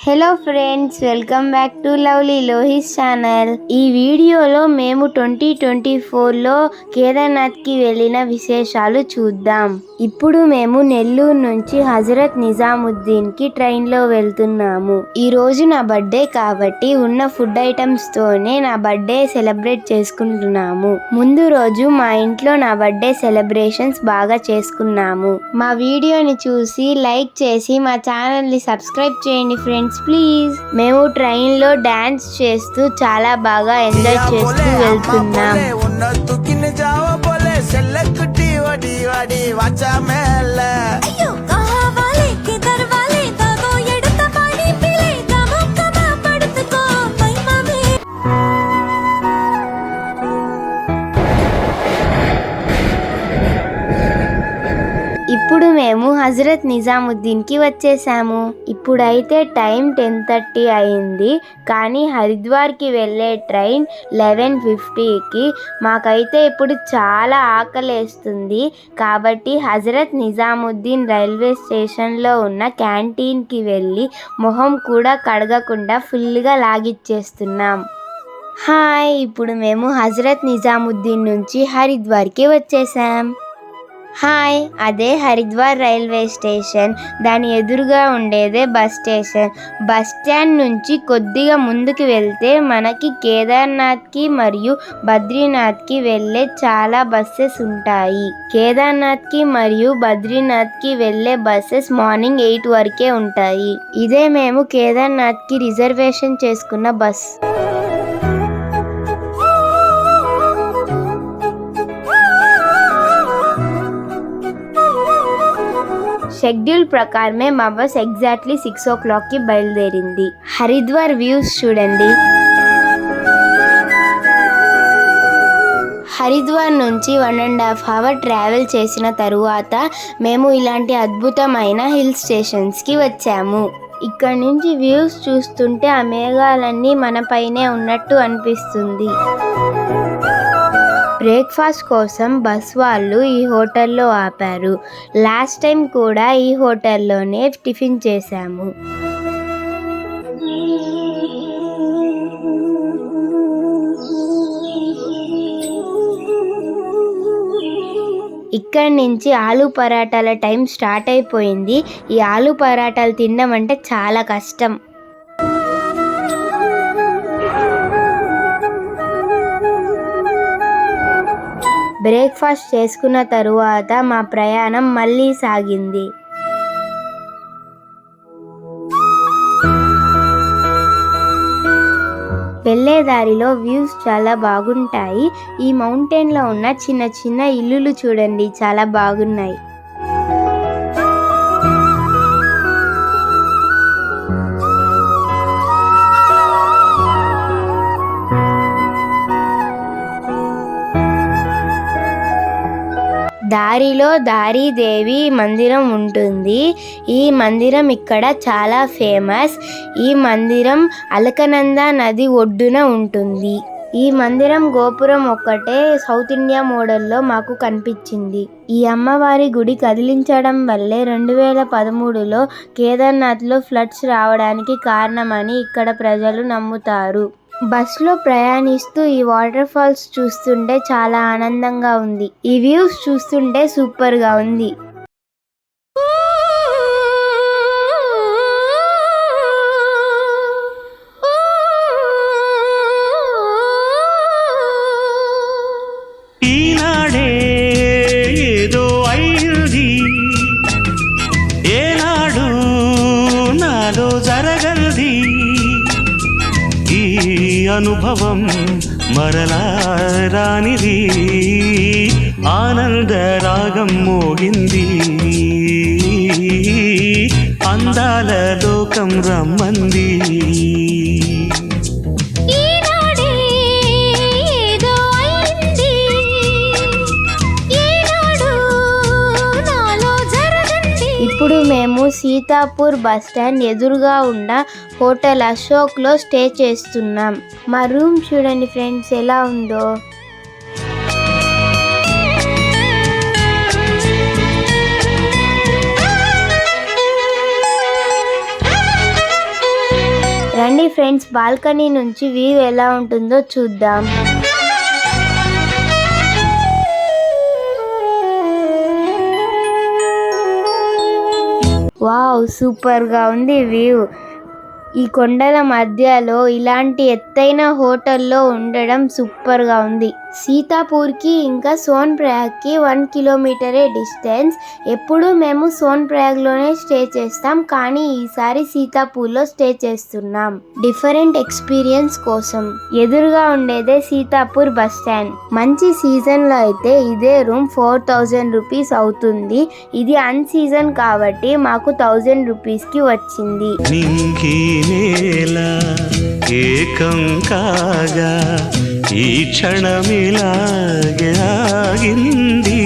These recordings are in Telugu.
Hello friends welcome back to lovely లోహిస్ channel ఈ వీడియోలో మేము ట్వంటీ ట్వంటీ ఫోర్లో కేదార్నాథ్కి వెళ్ళిన విశేషాలు చూద్దాం. ఇప్పుడు మేము నెల్లూరు నుంచి హజరత్ నిజాముద్దీన్కి ట్రైన్లో వెళ్తున్నాము. ఈ రోజు నా బర్త్డే కాబట్టి ఉన్న ఫుడ్ ఐటమ్స్తోనే నా బర్త్డే సెలబ్రేట్ చేసుకుంటున్నాము. ముందు రోజు మా ఇంట్లో నా బర్త్డే సెలబ్రేషన్స్ బాగా చేసుకున్నాము. మా వీడియోని చూసి లైక్ చేసి మా ఛానల్ని సబ్స్క్రైబ్ చేయండి ఫ్రెండ్స్ థ్యాంక్స్ ప్లీజ్ మేము ట్రైన్లో డాన్స్ చేస్తూ చాలా బాగా ఎంజాయ్ చేస్తూ వెళ్తున్నాం. హజరత్ నిజాముద్దీన్కి వచ్చేసాము ఇప్పుడైతే టైం టెన్ థర్టీ అయింది. కానీ హరిద్వార్కి వెళ్ళే ట్రైన్ లెవెన్ ఫిఫ్టీకి. మాకైతే ఇప్పుడు చాలా ఆకలేస్తుంది. కాబట్టి హజరత్ నిజాముద్దీన్ రైల్వే స్టేషన్లో ఉన్న క్యాంటీన్కి వెళ్ళి మొహం కూడా కడగకుండా ఫుల్గా లాగిచ్చేస్తున్నాం. హాయ్ ఇప్పుడు మేము హజరత్ నిజాముద్దీన్ నుంచి హరిద్వార్కి వచ్చేసాం హాయ్ అదే హరిద్వార్ రైల్వే స్టేషన్. దాని ఎదురుగా ఉండేదే బస్ స్టేషన్. బస్ స్టాండ్ నుంచి కొద్దిగా ముందుకు వెళ్తే మనకి కేదార్నాథ్కి మరియు బద్రీనాథ్కి వెళ్ళే చాలా బస్సెస్ ఉంటాయి. కేదార్నాథ్కి మరియు బద్రీనాథ్కి వెళ్ళే బస్సెస్ మార్నింగ్ ఎయిట్ వరకే ఉంటాయి. ఇదే మేము కేదార్నాథ్కి రిజర్వేషన్ చేసుకున్న బస్. షెడ్యూల్ ప్రకారమే మా బస్ ఎగ్జాక్ట్లీ సిక్స్ ఓ క్లాక్కి బయలుదేరింది. హరిద్వార్ వ్యూస్ చూడండి. హరిద్వార్ నుంచి one and half hour travel చేసిన తరువాత మేము ఇలాంటి అద్భుతమైన హిల్ స్టేషన్స్కి వచ్చాము. ఇక్కడ నుంచి వ్యూస్ చూస్తుంటే ఆ మేఘాలన్నీ మనపైనే ఉన్నట్టు అనిపిస్తుంది. బ్రేక్ఫాస్ట్ కోసం బస్ వాళ్ళు ఈ హోటల్లో ఆపారు. లాస్ట్ టైం కూడా ఈ హోటల్లోనే టిఫిన్ చేశాము. ఇక్కడి నుంచి ఆలు పరాటాల టైం స్టార్ట్ అయిపోయింది. ఈ ఆలు పరాటాలు తినడం అంటే చాలా కష్టం. బ్రేక్ఫాస్ట్ చేసుకున్న తరువాత మా ప్రయాణం మళ్ళీ సాగింది. వెళ్ళే దారిలో వ్యూస్ చాలా బాగుంటాయి. ఈ మౌంటైన్లో ఉన్న చిన్న చిన్న ఇల్లులు చూడండి చాలా బాగున్నాయి. దారిలో దారిదేవి మందిరం ఉంటుంది. ఈ మందిరం ఇక్కడ చాలా ఫేమస్. ఈ మందిరం అలకనంద నది ఒడ్డున ఉంటుంది. ఈ మందిరం గోపురం ఒక్కటే సౌత్ ఇండియా మోడల్లో మాకు కనిపించింది. ఈ అమ్మవారి గుడి కదిలించడం వల్లే రెండు వేల పదమూడులో కేదార్నాథ్లో ఫ్లడ్స్ రావడానికి కారణమని ఇక్కడ ప్రజలు నమ్ముతారు. బస్సులో ప్రయాణిస్తూ ఈ వాటర్ ఫాల్స్ చూస్తుంటే చాలా ఆనందంగా ఉంది. ఈ వ్యూస్ చూస్తుంటే సూపర్గా ఉంది. అనుభవం మరలా రానిది. ఆనంద రాగం మోగింది. అందాల లోకం రమ్మంది. సీతాపూర్ బస్టాండ్ ఎదురుగా ఉన్న హోటల్ అశోక్లో స్టే చేస్తున్నాం. మా రూమ్ చూడండి ఫ్రెండ్స్ ఎలా ఉందో. రండి ఫ్రెండ్స్ బాల్కనీ నుంచి వ్యూ ఎలా ఉంటుందో చూద్దాం. వావ్ సూపర్గా ఉంది వ్యూ ఈ కొండల మధ్యలో ఇలాంటి ఎత్తైన హోటల్లో ఉండడం సూపర్గా ఉంది. సీతాపూర్కి ఇంకా సోన్ వన్ కిలోమీటరే డిస్టెన్స్. ఎప్పుడు మేము సోన్ స్టే చేస్తాం కానీ ఈసారి సీతాపూర్లో స్టే చేస్తున్నాం. డిఫరెంట్ ఎక్స్పీరియన్స్ కోసం. ఎదురుగా ఉండేదే సీతాపూర్ బస్ స్టాండ్. మంచి సీజన్లో అయితే ఇదే రూమ్ ఫోర్ థౌజండ్ రూపీస్ అవుతుంది. ఇది అన్ సీజన్ కాబట్టి మాకు థౌజండ్ రూపీస్కి వచ్చింది. ఏకం కాగా ఈ క్షణమిలాగే ఆగింది.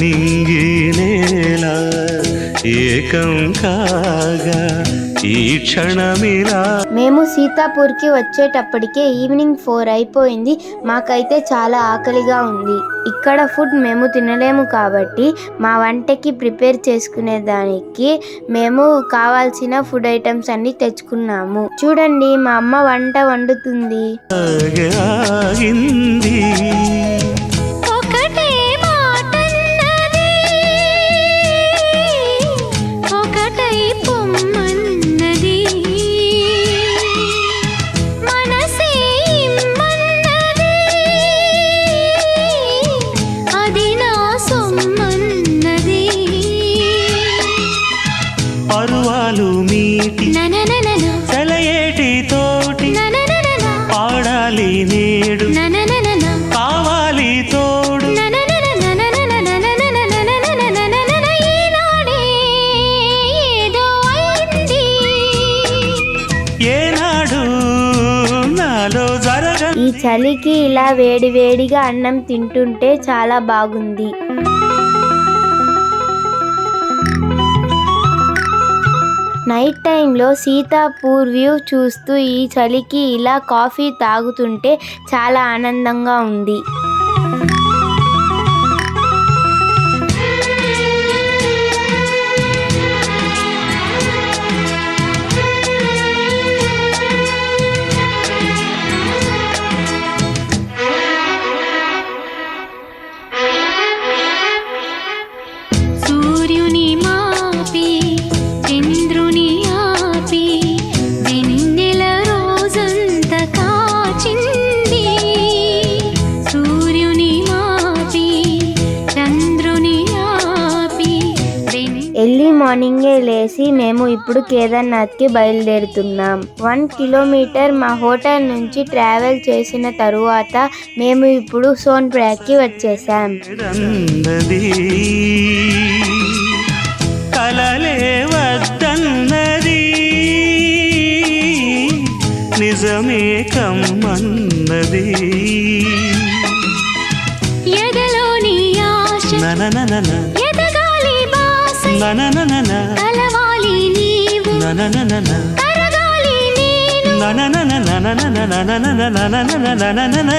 నింగి నేల ఏకం కాగా ఈ క్షణమిలా మేము సీతాపూర్కి వచ్చేటప్పటికే ఈవినింగ్ ఫోర్ అయిపోయింది. మాకైతే చాలా ఆకలిగా ఉంది. ఇక్కడ ఫుడ్ మేము తినలేము కాబట్టి మా వంటకి ప్రిపేర్ చేసుకునే దానికి మేము కావాల్సిన ఫుడ్ ఐటమ్స్ అన్ని తెచ్చుకున్నాము. చూడండి మా అమ్మ వంట వండుతుంది. ఇలా వేడి వేడిగా అన్నం తింటుంటే చాలా బాగుంది. నైట్ టైంలో సీతాపూర్ వ్యూ చూస్తూ ఈ చలికి ఇలా కాఫీ తాగుతుంటే చాలా ఆనందంగా ఉంది. ఇప్పుడు కేదార్నాథ్కి బయలుదేరుతున్నాం. వన్ కిలోమీటర్ మా హోటల్ నుంచి ట్రావెల్ చేసిన తరువాత మేము ఇప్పుడు సోన్ప్రయాగ్కి వచ్చేసాం. అన్నది కలలే వద్దన్నది నిజమే కమ్మన్నది. ఎదలోని ఆశ ననననన ఎదగాలి బాస ననననన కలవాలి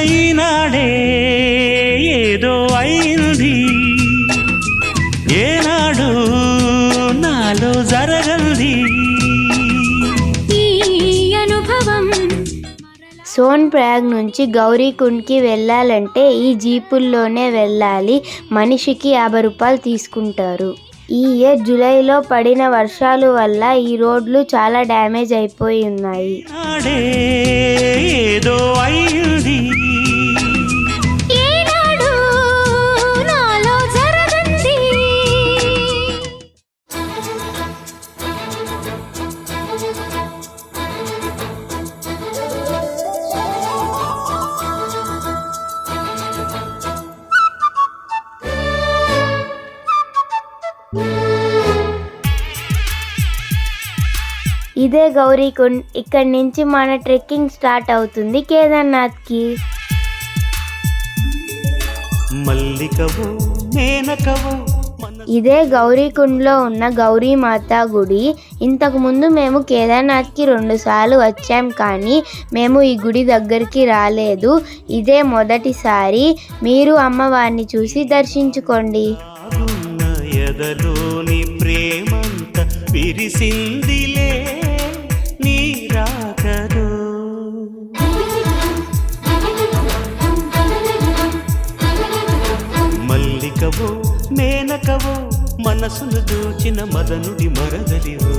ఈనాడే ఏదో అయింది ఏనాడు నాలో జరగంది సోన్ ప్రయాగ్ నుంచి గౌరీకుండ్కి వెళ్ళాలంటే ఈ జీపుల్లోనే వెళ్ళాలి మనిషికి యాభై రూపాయలు తీసుకుంటారు ఈ ఇయర్ జూలైలో పడిన వర్షాలు వల్ల ఈ రోడ్లు చాలా డ్యామేజ్ అయిపోయి ఉన్నాయి. గౌరీకుండ్ ఇక్కడి నుంచి మన ట్రెక్కింగ్ స్టార్ట్ అవుతుంది కేదార్నాథ్కి. ఇదే గౌరీకుండ్లో ఉన్న గౌరీమాత గుడి. ఇంతకు ముందు మేము కేదార్నాథ్కి రెండు సార్లు వచ్చాం కానీ మేము ఈ గుడి దగ్గరికి రాలేదు. ఇదే మొదటిసారి. మీరు అమ్మవారిని చూసి దర్శించుకోండి. ప్రేమంత విరిసిందిలే. మేనకవో మేనకవో మనసును దోచిన మదనుడి మరదలివో.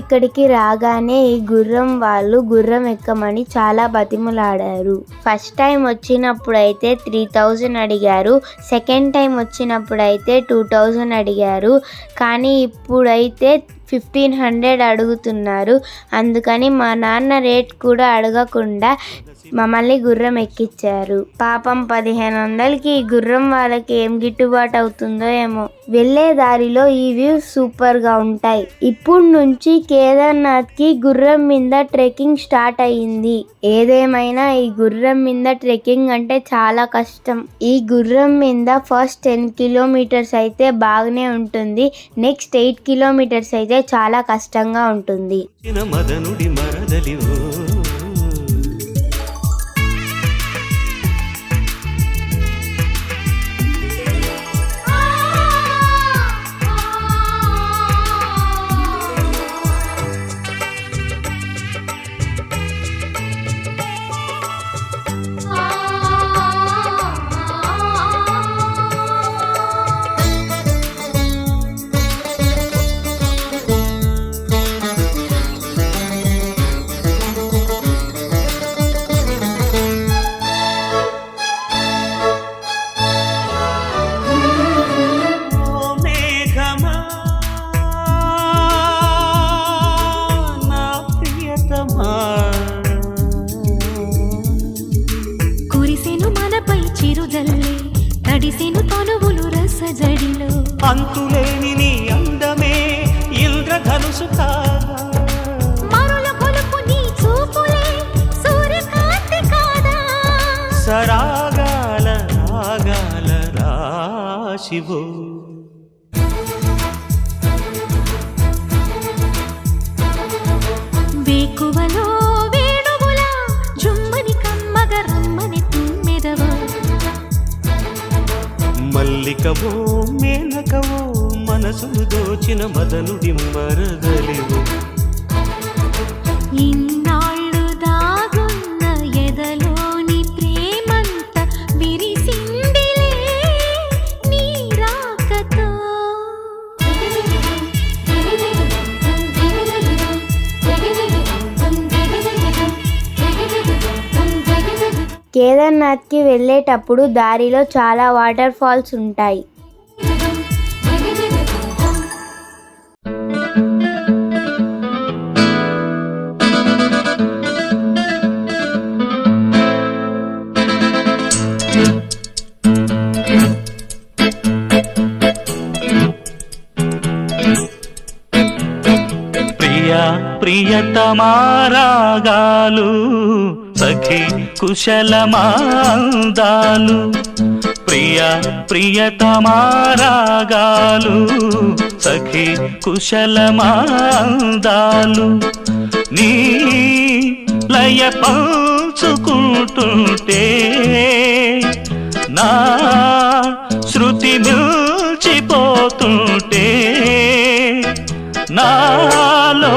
ఇక్కడికి రాగానే ఈ గుర్రం వాళ్ళు గుర్రం ఎక్కమని చాలా బతిమలాడారు. ఫస్ట్ టైం వచ్చినప్పుడు అయితే త్రీ థౌజండ్ అడిగారు. సెకండ్ టైం వచ్చినప్పుడు అయితే టూ థౌజండ్ అడిగారు. కానీ ఇప్పుడైతే ఫిఫ్టీన్ హండ్రెడ్ అడుగుతున్నారు. అందుకని మా నాన్న రేట్ కూడా అడగకుండా మమ్మల్ని గుర్రం ఎక్కించారు పాపం పదిహేను వందలకి ఈ గుర్రం వాళ్ళకి ఏం గిట్టుబాటు అవుతుందో ఏమో. వెళ్ళే దారిలో ఈ వ్యూ సూపర్గా ఉంటాయి. ఇప్పుడు నుంచి కేదార్నాథ్కి గుర్రం మీద ట్రెక్కింగ్ స్టార్ట్ అయ్యింది. ఏదేమైనా ఈ గుర్రం మీద ట్రెక్కింగ్ అంటే చాలా కష్టం. ఈ గుర్రం మీద ఫస్ట్ టెన్ కిలోమీటర్స్ అయితే బాగానే ఉంటుంది. నెక్స్ట్ ఎయిట్ కిలోమీటర్స్ అయితే చాలా కష్టంగా ఉంటుంది. మదనుడి మరదలివో ఇన్నాళ్ళు దాగున్న ఎదలోని ప్రేమంత విరిసిందిలే నీ రాకతో. కేదార్నాథ్కి వెళ్ళేటప్పుడు దారిలో చాలా వాటర్ ఫాల్స్ ఉంటాయి. ప్రియతమారాగాలు సఖి కుశలమాందాలు ప్రియ ప్రియతమారాగాలు సఖి కుశలమాందాలు నీ లయ పంచుకుంటుంటే నా శృతి మిల్చిపోతుంటే నాలో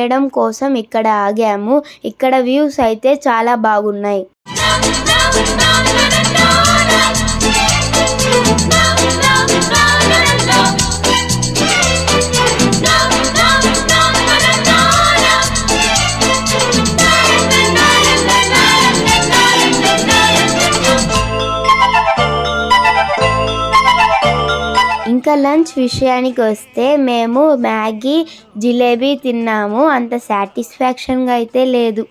చేయడం కోసం ఇక్కడ ఆగాము ఇక్కడ వ్యూస్ అయితే చాలా బాగున్నాయి ఇంకా లంచ్ విషయానికి వస్తే మేము మ్యాగీ జిలేబీ తిన్నాము. అంత సాటిస్ఫాక్షన్గా అయితే లేదు.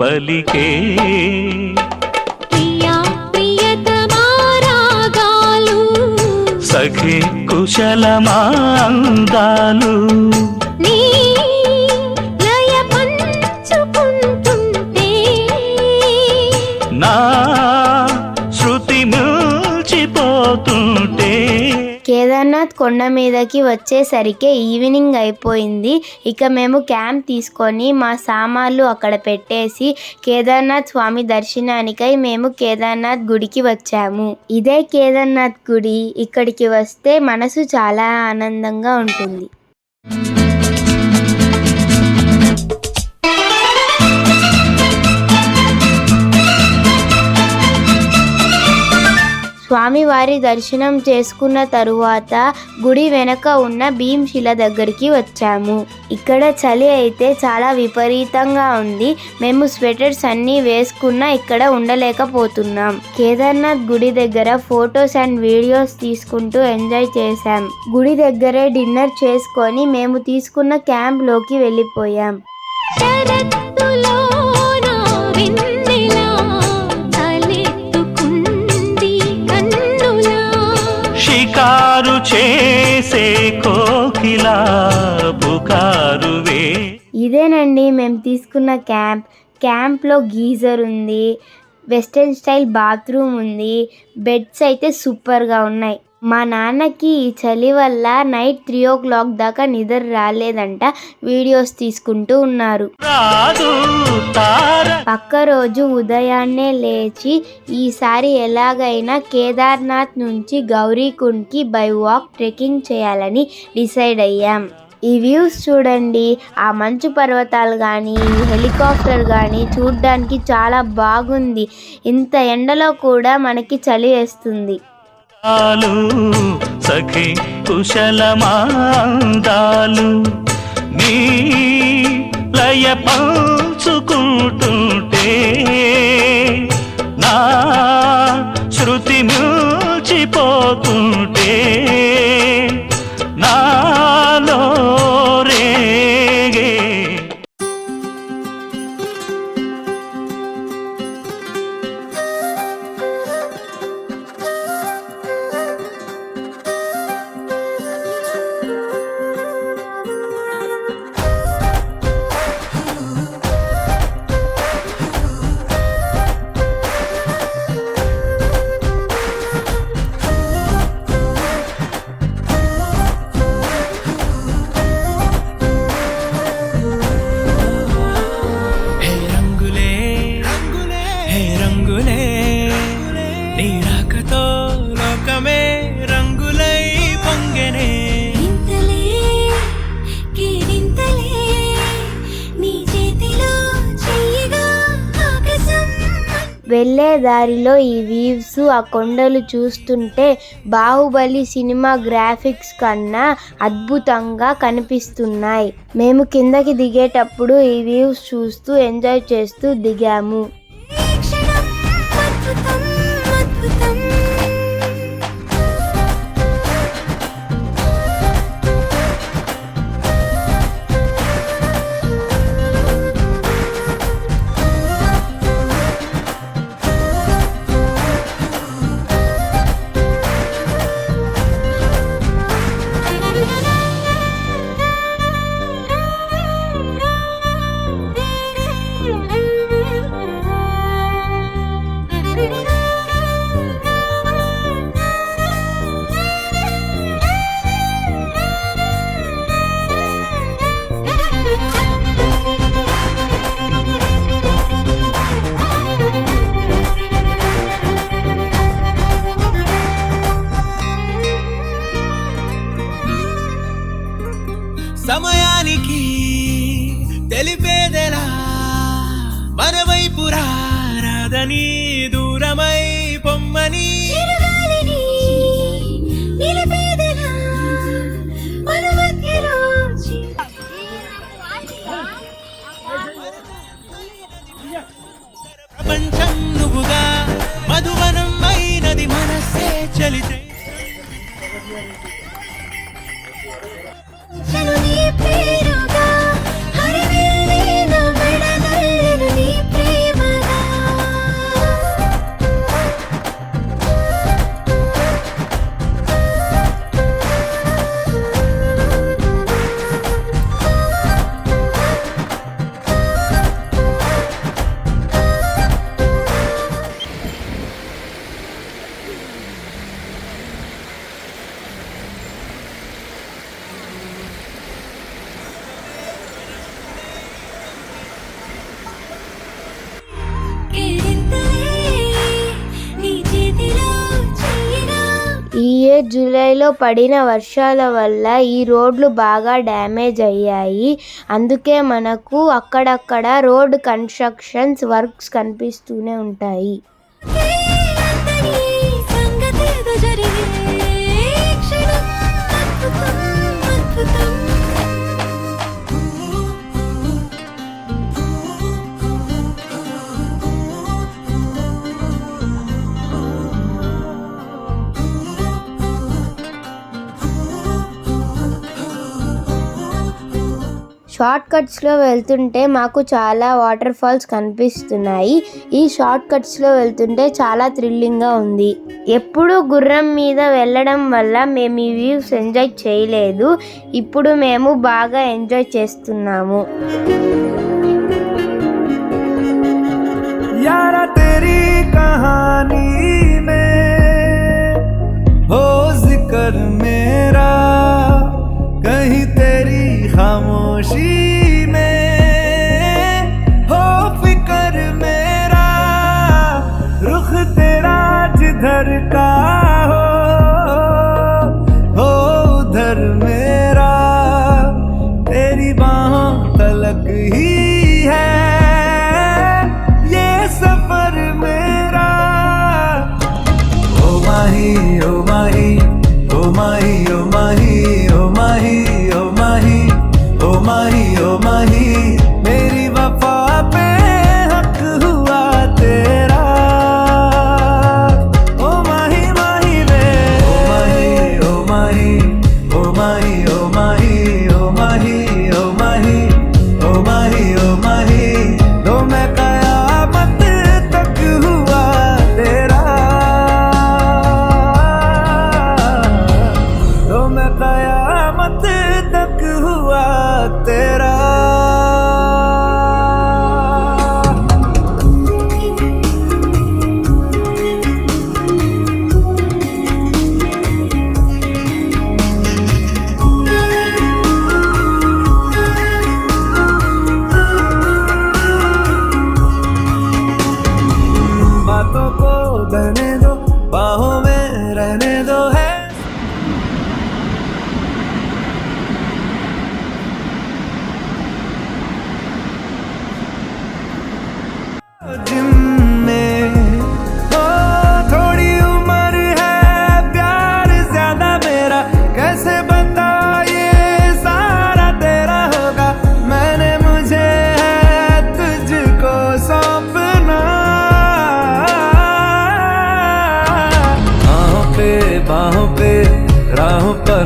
పలికే సఖి కుశలమాందాలు. నీ కేదార్నాథ్ కొండ మీదకి వచ్చేసరికి ఈవినింగ్ అయిపోయింది. ఇక మేము క్యాంప్ తీసుకొని మా సామాన్లు అక్కడ పెట్టేసి కేదార్నాథ్ స్వామి దర్శనానికై మేము కేదార్నాథ్ గుడికి వచ్చాము. ఇదే కేదార్నాథ్ గుడి ఇక్కడికి వస్తే మనసు చాలా ఆనందంగా ఉంటుంది. స్వామివారి దర్శనం చేసుకున్న తరువాత గుడి వెనక ఉన్న భీంశిల దగ్గరికి వచ్చాము. ఇక్కడ చలి అయితే చాలా విపరీతంగా ఉంది. మేము స్వెటర్స్ అన్నీ వేసుకున్నా ఇక్కడ ఉండలేకపోతున్నాం. కేదార్నాథ్ గుడి దగ్గర ఫొటోస్ అండ్ వీడియోస్ తీసుకుంటూ ఎంజాయ్ చేశాం. గుడి దగ్గరే డిన్నర్ చేసుకొని మేము తీసుకున్న క్యాంప్లోకి వెళ్ళిపోయాం. చేసే కోకిలా పుకారువే. ఇదేనండి మేము తీసుకున్న క్యాంప్. క్యాంప్లో గీజర్ ఉంది వెస్ట్రన్ స్టైల్ బాత్రూమ్ ఉంది బెడ్స్ అయితే సూపర్గా ఉన్నాయి. మా నాన్నకి ఈ చలి వల్ల నైట్ త్రీ ఓ క్లాక్ దాకా నిద్ర రాలేదంట. వీడియోస్ తీసుకుంటూ ఉన్నారు. పక్క రోజు ఉదయాన్నే లేచి ఈసారి ఎలాగైనా కేదార్నాథ్ నుంచి గౌరీకుండ్కి బై వాక్ ట్రెక్కింగ్ చేయాలని డిసైడ్ అయ్యాం. ఈ వ్యూస్ చూడండి. ఆ మంచు పర్వతాలు కానీ ఈ హెలికాప్టర్ కానీ చూడ్డానికి చాలా బాగుంది. ఇంత ఎండలో కూడా మనకి చలి వేస్తుంది. చాలు సఖి కుశలమాందాలు నీ లయ పంచుకుంటుంటే నా శృతి మిల్చిపోతుంటే నాలో దారిలో ఈ వీవ్స్ ఆ కొండలు చూస్తుంటే బాహుబలి సినిమా గ్రాఫిక్స్ కన్నా అద్భుతంగా కనిపిస్తున్నాయి. మేము కిందకి దిగేటప్పుడు ఈ వ్యూస్ చూస్తూ ఎంజాయ్ చేస్తూ దిగాము. సమయానికి తెలిపేదెలా మన వైపు రాదని దూరమై పొమ్మని. జూలైలో పడిన వర్షాల వల్ల ఈ రోడ్లు బాగా డ్యామేజ్ అయ్యాయి. అందుకే మనకు అక్కడక్కడ రోడ్ కన్స్ట్రక్షన్స్ వర్క్స్ కనిపిస్తూనే ఉంటాయి. షార్ట్ కట్స్లో వెళ్తుంటే మాకు చాలా వాటర్ ఫాల్స్ కనిపిస్తున్నాయి ఈ షార్ట్ కట్స్లో వెళ్తుంటే చాలా థ్రిల్లింగ్గా ఉంది ఎప్పుడు గుర్రం మీద వెళ్ళడం వల్ల మేము ఈ వ్యూస్ ఎంజాయ్ చేయలేదు ఇప్పుడు మేము బాగా ఎంజాయ్ చేస్తున్నాము यारा तेरी कहानी में हो जिक्र मेरा कहीं तेरी खामोशी में हो फिकर मेरा रुख तेरा जिधर का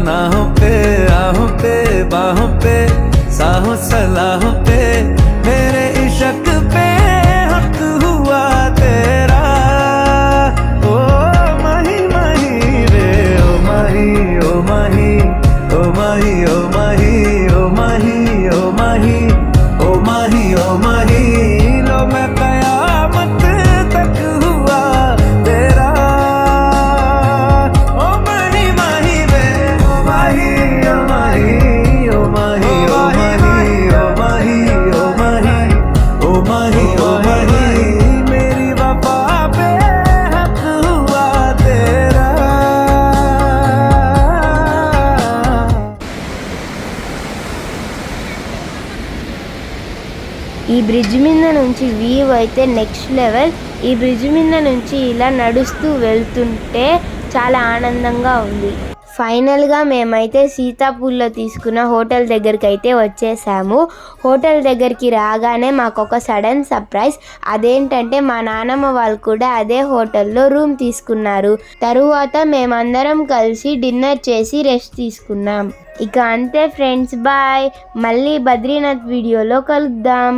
पनाहों पे आहों पे बाहों पे साहों सलाहों पे। బ్రిడ్జ్ మీద నుంచి వ్యూ అయితే నెక్స్ట్ లెవెల్ ఈ బ్రిడ్జ్ మీద నుంచి ఇలా నడుస్తూ వెళ్తుంటే చాలా ఆనందంగా ఉంది. ఫైనల్గా మేమైతే సీతాపూర్లో తీసుకున్న హోటల్ దగ్గరికి అయితే వచ్చేసాము. హోటల్ దగ్గరికి రాగానే మాకు ఒక సడన్ సర్ప్రైజ్ అదేంటంటే మా నాన్నమ్మ వాళ్ళు కూడా అదే హోటల్లో రూమ్ తీసుకున్నారు. తరువాత మేమందరం కలిసి డిన్నర్ చేసి రెస్ట్ తీసుకున్నాం. ఇక అంతే ఫ్రెండ్స్ బాయ్ మళ్ళీ బద్రీనాథ్ వీడియోలో కలుద్దాం.